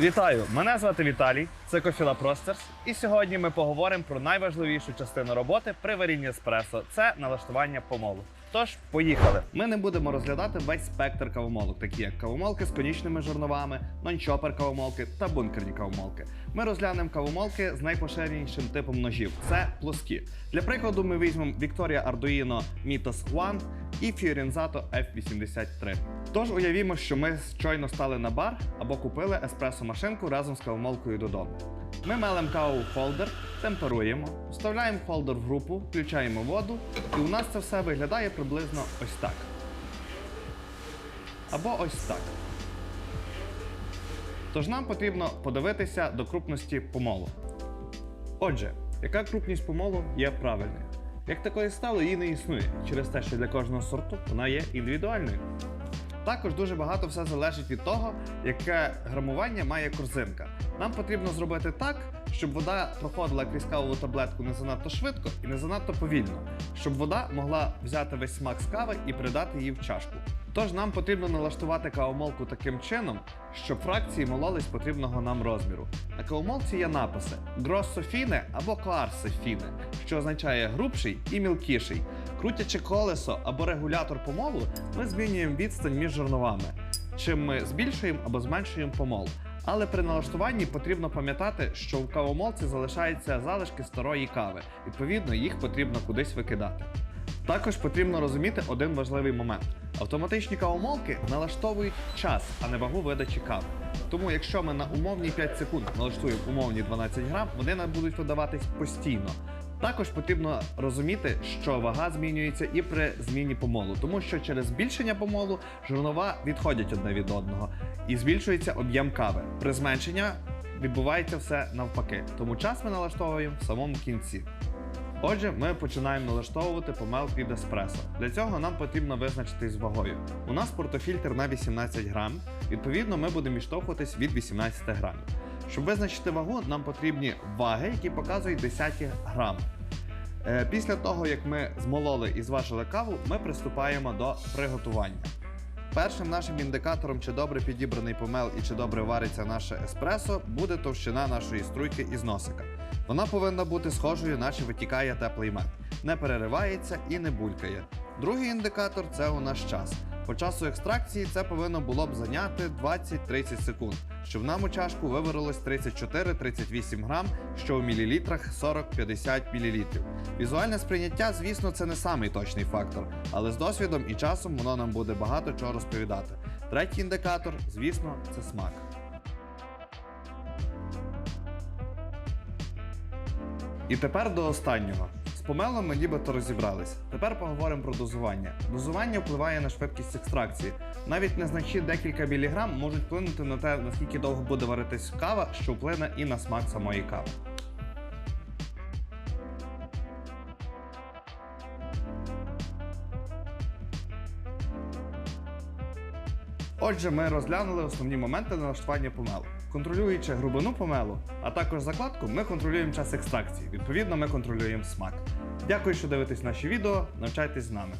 Вітаю! Мене звати Віталій, це Кофіла Простерс. І сьогодні ми поговоримо про найважливішу частину роботи при варінні еспресо це налаштування помолу. Тож, поїхали. Ми не будемо розглядати весь спектр кавомолок, такі як кавомолки з конічними жерновами, нончопер кавомолки та бункерні кавомолки. Ми розглянемо кавомолки з найпоширенішим типом ножів це плоскі. Для прикладу, ми візьмемо Victoria Arduino Mitos One і Fiorenzato F83. Тож уявімо, що ми щойно стали на бар або купили еспресо-машинку разом з кавомолкою додому. Ми мелем каву в холдер, темперуємо, вставляємо холдер в групу, включаємо воду, і у нас це все виглядає приблизно ось так. Або ось так. Тож нам потрібно подивитися до крупності помолу. Отже, яка крупність помолу є правильною? Як такої стало, її не існує через те, що для кожного сорту вона є індивідуальною. Також дуже багато все залежить від того, яке грамування має корзинка. Нам потрібно зробити так, щоб вода проходила крізь кавову таблетку не занадто швидко і не занадто повільно, щоб вода могла взяти весь смак з кави і передати її в чашку. Тож нам потрібно налаштувати кавомолку таким чином, щоб фракції мололись потрібного нам розміру. На кавомолці є написи Grosso fine або Coarse fine, що означає грубший і мілкіший. Крутячи колесо або регулятор помолу, ми змінюємо відстань між жерновами. Чим ми збільшуємо або зменшуємо помол. Але при налаштуванні потрібно пам'ятати, що в кавомолці залишаються залишки старої кави. Відповідно, їх потрібно кудись викидати. Також потрібно розуміти один важливий момент: автоматичні кавомолки налаштовують час, а не вагу видачі кави. Тому, якщо ми на умовні 5 секунд налаштуємо умовні 12 грам, вони нам будуть видаватись постійно. Також потрібно розуміти, що вага змінюється і при зміні помолу, тому що через збільшення помолу жирнова відходять одне від одного і збільшується об'єм кави. При зменшенні відбувається все навпаки, тому час ми налаштовуємо в самому кінці. Отже, ми починаємо налаштовувати помел під еспресо. Для цього нам потрібно визначитись вагою. У нас портофільтр на 18 грам, відповідно, ми будемо відштовхуватись від 18 грамів. Щоб визначити вагу, нам потрібні ваги, які показують десяті грам. Е, Після того, як ми змололи і зважили каву, ми приступаємо до приготування. Першим нашим індикатором, чи добре підібраний помел і чи добре вариться наше еспресо, буде товщина нашої струйки із носика. Вона повинна бути схожою, наче витікає теплий мед, не переривається і не булькає. Другий індикатор це у наш час. По часу екстракції це повинно було б зайняти 20-30 секунд, щоб нам у чашку виварилось 34-38 грам, що у мілілітрах 40-50 мл. Візуальне сприйняття, звісно, це не самий точний фактор, але з досвідом і часом воно нам буде багато чого розповідати. Третій індикатор, звісно, це смак. І тепер до останнього. З помелом ми нібито розібрались. Тепер поговоримо про дозування. Дозування впливає на швидкість екстракції. Навіть незначні декілька міліграм можуть вплинути на те, наскільки довго буде варитись кава, що вплине і на смак самої кави. Отже, ми розглянули основні моменти налаштування помелу. Контролюючи грубину помелу, а також закладку, ми контролюємо час екстракції. Відповідно, ми контролюємо смак. Дякую, що дивитесь наші відео. Навчайтесь з нами.